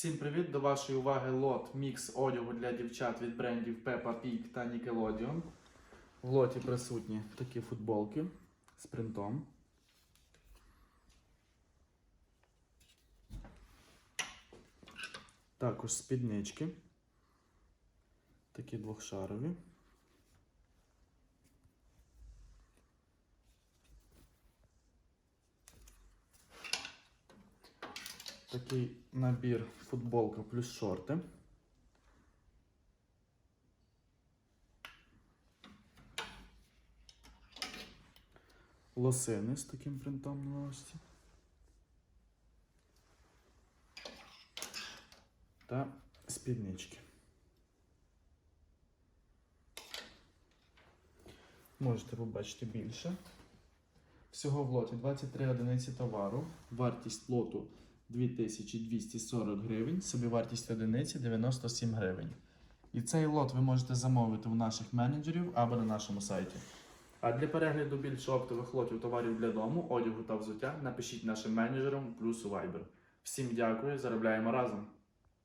Всім привіт! До вашої уваги лот мікс одягу для дівчат від брендів Peppa Pig та Nickelodeon. В лоті присутні такі футболки з принтом. Також спіднички. Такі двохшарові. Такий набір футболка плюс шорти. Лосини з таким принтом на ножці. Та спіднички. Можете побачити більше. Всього в лоті 23 одиниці товару. Вартість лоту 2240 гривень, собівартість одиниці 97 гривень. І цей лот ви можете замовити у наших менеджерів або на нашому сайті. А для перегляду більш оптових лотів товарів для дому, одягу та взуття напишіть нашим менеджерам плюс у Viber. Всім дякую, заробляємо разом!